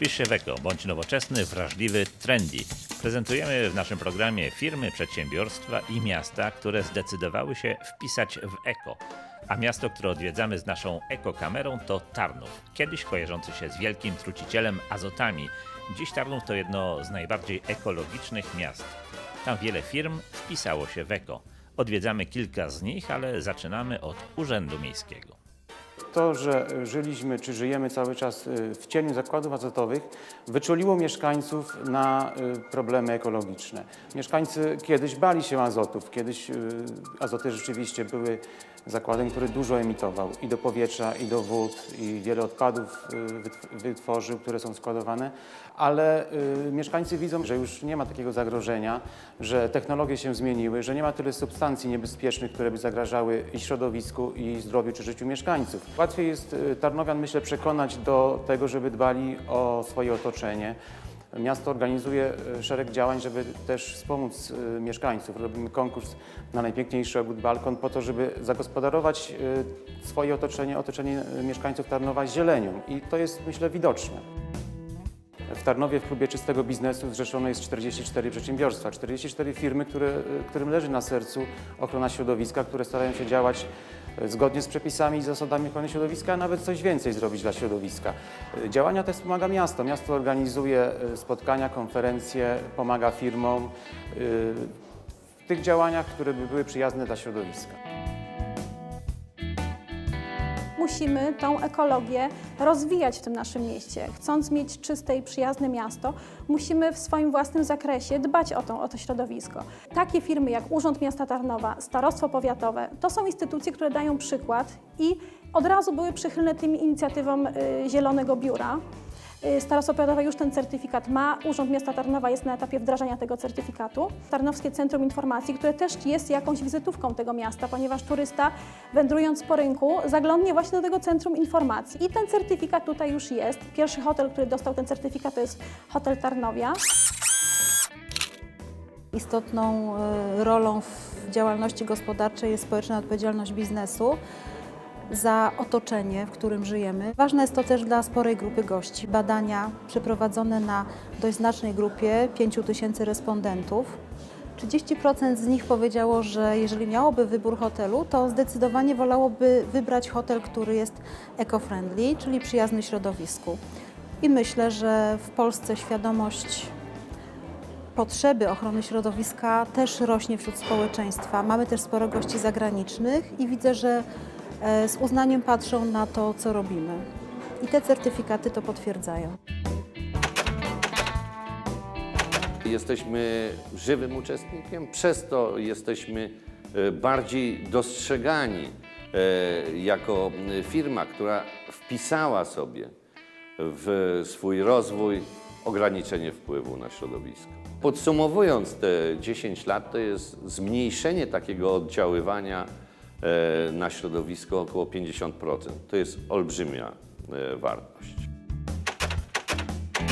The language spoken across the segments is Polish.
W eko, bądź nowoczesny, wrażliwy, trendy. Prezentujemy w naszym programie firmy, przedsiębiorstwa i miasta, które zdecydowały się wpisać w eko. A miasto, które odwiedzamy z naszą ekokamerą to Tarnów, kiedyś kojarzący się z wielkim trucicielem azotami. Dziś Tarnów to jedno z najbardziej ekologicznych miast. Tam wiele firm wpisało się w eko. Odwiedzamy kilka z nich, ale zaczynamy od Urzędu Miejskiego. To, że żyliśmy czy żyjemy cały czas y, w cieniu zakładów azotowych, wyczuliło mieszkańców na y, problemy ekologiczne. Mieszkańcy kiedyś bali się azotów, kiedyś y, azoty rzeczywiście były zakładem, który dużo emitował i do powietrza, i do wód, i wiele odpadów wytw- wytworzył, które są składowane, ale mieszkańcy widzą, że już nie ma takiego zagrożenia, że technologie się zmieniły, że nie ma tyle substancji niebezpiecznych, które by zagrażały i środowisku, i zdrowiu czy życiu mieszkańców. Łatwiej jest y, Tarnowian, myślę, przekonać do tego, żeby dbali o swoje otoczenie. Miasto organizuje y, szereg działań, żeby też wspomóc y, mieszkańców. Robimy konkurs na najpiękniejszy ogród balkon po to, żeby zagospodarować swoje otoczenie, otoczenie mieszkańców Tarnowa zielenią. I to jest, myślę, widoczne. W Tarnowie w klubie czystego biznesu zrzeszone jest 44 przedsiębiorstwa, 44 firmy, które, y, którym leży na sercu ochrona środowiska, które starają się działać y, zgodnie z przepisami i zasadami ochrony środowiska, a nawet coś więcej zrobić dla środowiska. Y, Działania te wspomaga miasto. Miasto organizuje spotkania, konferencje, pomaga firmom w tych działaniach, które by były przyjazne dla środowiska. Musimy tą ekologię rozwijać w tym naszym mieście. Chcąc mieć czyste i przyjazne miasto, musimy w swoim własnym zakresie dbać o to, o to środowisko. Takie firmy jak Urząd Miasta Tarnowa, Starostwo Powiatowe, to są instytucje, które dają przykład i od razu były przychylne tym inicjatywom y, Zielonego Biura. Y, Starostwo Powiatowe już ten certyfikat ma. Urząd Miasta Tarnowa jest na etapie wdrażania tego certyfikatu. Tarnowskie Centrum Informacji, które też jest jakąś wizytówką tego miasta, ponieważ turysta wędrując po rynku zaglądnie właśnie do tego Centrum Informacji. I ten certyfikat tutaj już jest. Pierwszy hotel, który dostał ten certyfikat to jest Hotel Tarnowia. Istotną e, rolą w działalności gospodarczej jest społeczna odpowiedzialność biznesu za otoczenie, w którym żyjemy. Ważne jest to też dla sporej grupy gości. Badania przeprowadzone na dość znacznej grupie 5 tysięcy respondentów. 30% z nich powiedziało, że jeżeli miałoby wybór hotelu, to zdecydowanie wolałoby wybrać hotel, który jest eco-friendly, czyli przyjazny środowisku. I myślę, że w Polsce świadomość potrzeby ochrony środowiska też rośnie wśród społeczeństwa. Mamy też sporo gości zagranicznych i widzę, że z uznaniem patrzą na to, co robimy. I te certyfikaty to potwierdzają. Jesteśmy żywym uczestnikiem, przez to jesteśmy e, bardziej dostrzegani e, jako e, firma, która wpisała sobie w swój rozwój ograniczenie wpływu na środowisko. Podsumowując te 10 lat, to jest zmniejszenie takiego oddziaływania e, na środowisko około 50%. To jest olbrzymia e, wartość.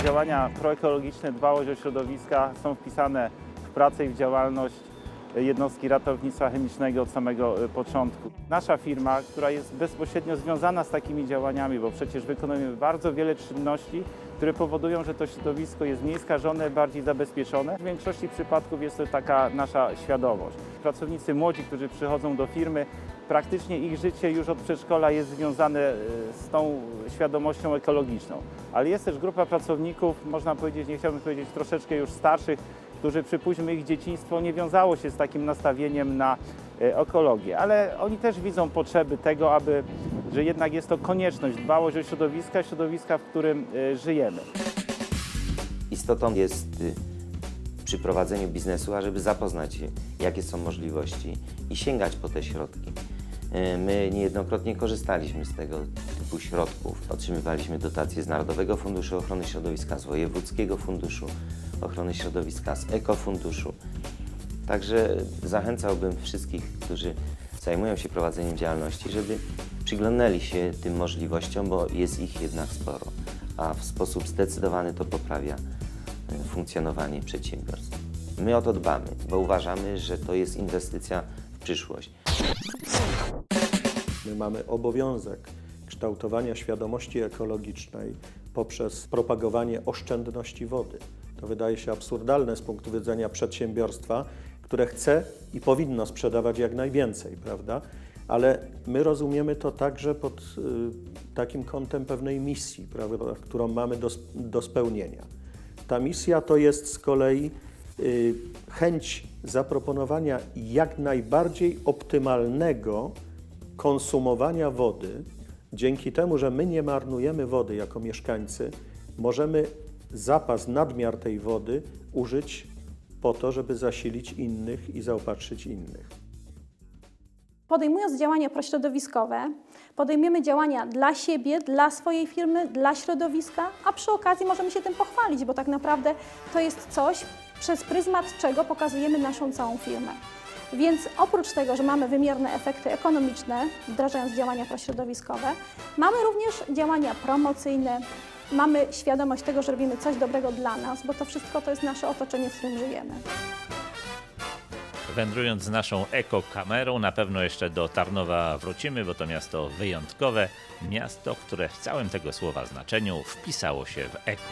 Działania proekologiczne, dbałość o środowiska są wpisane w pracę i w działalność jednostki ratownictwa chemicznego od samego e, początku. Nasza firma, która jest bezpośrednio związana z takimi działaniami, bo przecież wykonujemy bardzo wiele czynności, które powodują, że to środowisko jest mniej skażone, bardziej zabezpieczone. W większości przypadków jest to taka nasza świadomość. Pracownicy młodzi, którzy przychodzą do firmy, praktycznie ich życie już od przedszkola jest związane e, z tą świadomością ekologiczną. Ale jest też grupa pracowników, można powiedzieć, nie chciałbym powiedzieć troszeczkę już starszych, którzy przypuśćmy ich dzieciństwo nie wiązało się z takim nastawieniem na e, ekologię, ale oni też widzą potrzeby tego, aby, że jednak jest to konieczność, dbałość o środowiska, środowiska, w którym e, żyjemy. Istotą jest y, przy prowadzeniu biznesu, ażeby zapoznać się, jakie są możliwości i sięgać po te środki. Y, My niejednokrotnie korzystaliśmy z tego typu środków. Otrzymywaliśmy dotacje z Narodowego Funduszu Ochrony Środowiska, z Wojewódzkiego Funduszu Ochrony Środowiska, z Ekofunduszu. Także zachęcałbym wszystkich, którzy zajmują się prowadzeniem działalności, żeby przyglądali się tym możliwościom, bo jest ich jednak sporo, a w sposób zdecydowany to poprawia e, funkcjonowanie przedsiębiorstw. My o to dbamy, bo uważamy, że to jest inwestycja w przyszłość. My mamy obowiązek kształtowania świadomości ekologicznej poprzez propagowanie oszczędności wody. To wydaje się absurdalne z punktu widzenia przedsiębiorstwa, które chce i powinno sprzedawać jak najwięcej, prawda? Ale my rozumiemy to także pod y, takim kątem pewnej misji, prawda, którą mamy do, do spełnienia. Ta misja to jest z kolei y, chęć zaproponowania jak najbardziej optymalnego konsumowania wody. Dzięki temu, że my nie marnujemy wody jako mieszkańcy, możemy zapas, nadmiar tej wody użyć po to, żeby zasilić innych i zaopatrzyć innych. Podejmując działania prośrodowiskowe, podejmiemy działania dla siebie, dla swojej firmy, dla środowiska, a przy okazji możemy się tym pochwalić, bo tak naprawdę to jest coś, przez pryzmat czego pokazujemy naszą całą firmę. Więc oprócz tego, że mamy wymierne efekty ekonomiczne, wdrażając działania prośrodowiskowe, mamy również działania promocyjne, mamy świadomość tego, że robimy coś dobrego dla nas, bo to wszystko to jest nasze otoczenie, w którym żyjemy. Wędrując z naszą ekokamerą, na pewno jeszcze do Tarnowa wrócimy, bo to miasto wyjątkowe, miasto, które w całym tego słowa znaczeniu wpisało się w eko.